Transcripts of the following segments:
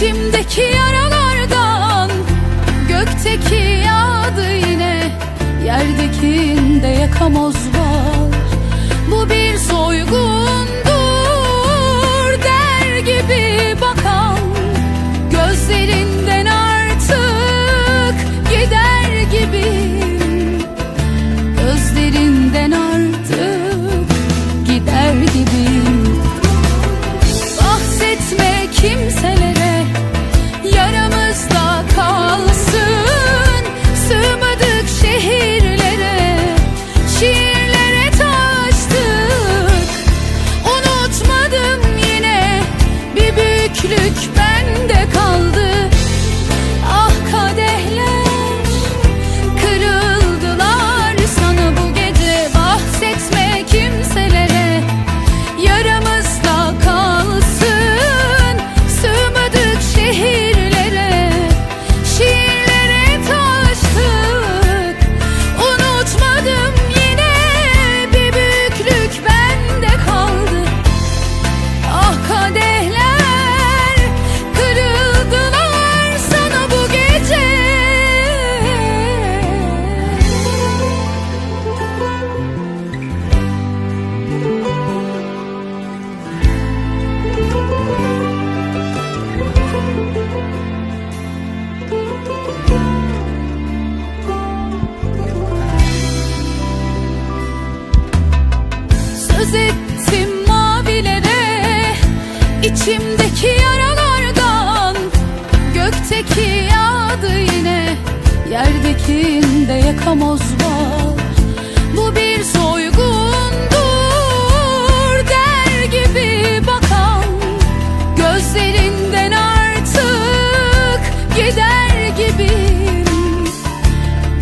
içimdeki yaralardan Gökteki yağdı yine Yerdekinde yakamoz var Bu bir soygundur içimdeki yaralardan Gökteki yağdı yine Yerdekinde yakamoz var. Bu bir soygundur Der gibi bakan Gözlerinden artık Gider gibiyim.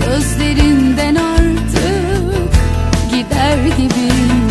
Gözlerinden artık gider gibiyim